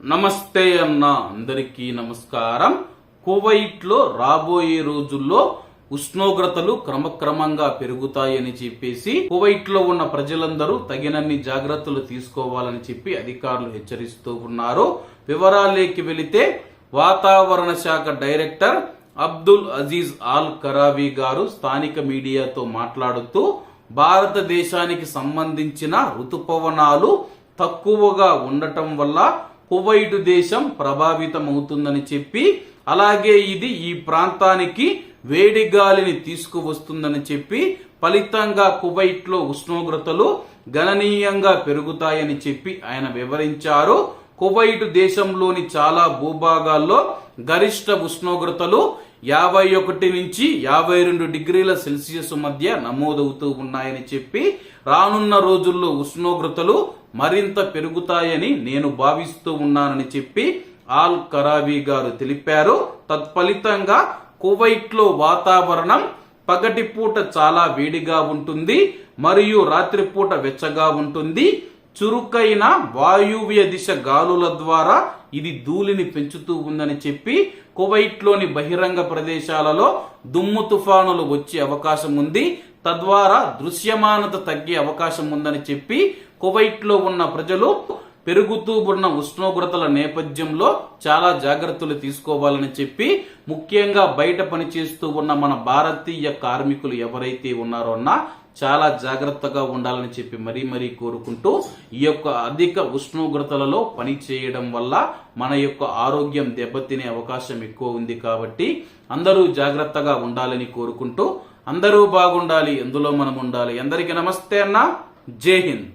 నమస్తే అన్న అందరికీ నమస్కారం. కువైట్లో రాబోయే రోజుల్లో ఉష్ణోగ్రతలు క్రమక్రమంగా పెరుగుతాయని చెప్పేసి కువైట్లో ఉన్న ప్రజలందరూ తగినన్ని జాగ్రత్తలు తీసుకోవాలని చెప్పి అధికారులు హెచ్చరిస్తూ ఉన్నారు. వివరాలేకి వెళితే వాతావరణ శాఖ director Abdul Aziz Al Karavi గారు స్థానిక మీడియాతో మాట్లాడుతూ భారతదేశానికి సంబంధించిన ఋతుపవనాలు తక్కువగా ఉండటం వల్ల కువైట్ దేశం ప్రభావితమవుతుందని చెప్పి అలాగే ఇది ఈ ప్రాంతానికి వేడి గాలిని తీసుకువస్తుందని చెప్పి ఫలితంగా కువైట్లో ఉష్ణోగ్రతలు గణనీయంగా పెరుగుతాయని చెప్పి ఆయన వివరించారు. కువైట్ దేశంలోని చాలా భూభాగాల్లో గరిష్ట ఉష్ణోగ్రతలు యాభై ఒకటి నుంచి యాభై రెండు డిగ్రీల సెల్సియస్ మధ్య నమోదవుతూ ఉన్నాయని చెప్పి రానున్న రోజుల్లో ఉష్ణోగ్రతలు మరింత పెరుగుతాయని నేను భావిస్తూ ఉన్నానని చెప్పి ఆల్ కరాబీ గారు తెలిపారు. తత్ఫలితంగా కువైట్లో వాతావరణం పగటిపూట చాలా వేడిగా ఉంటుంది మరియు రాత్రిపూట వెచ్చగా ఉంటుంది. చురుకైన వాయువ్య దిశ గాలుల ద్వారా ఇది ధూళిని పెంచుతూ ఉందని చెప్పి కువైట్లోని బహిరంగ ప్రదేశాలలో దుమ్ము తుఫానులు వచ్చే అవకాశం ఉంది. తద్వారా దృశ్యమానత తగ్గే అవకాశం ఉందని చెప్పి కువైట్లో ఉన్న ప్రజలు పెరుగుతూ ఉన్న ఉష్ణోగ్రతల నేపథ్యంలో చాలా జాగ్రత్తలు తీసుకోవాలని చెప్పి ముఖ్యంగా బయట పనిచేస్తూ ఉన్న మన భారతీయ కార్మికులు ఎవరైతే ఉన్నారో అన్న చాలా జాగ్రత్తగా ఉండాలని చెప్పి మరీ మరీ కోరుకుంటూ ఈ యొక్క అధిక ఉష్ణోగ్రతలలో పని చేయడం వల్ల మన యొక్క ఆరోగ్యం దెబ్బతినే అవకాశం ఎక్కువ ఉంది కాబట్టి అందరూ జాగ్రత్తగా ఉండాలని కోరుకుంటూ అందరూ బాగుండాలి ఎందులో మనం ఉండాలి? అందరికీ నమస్తే అన్న. జై హింద్.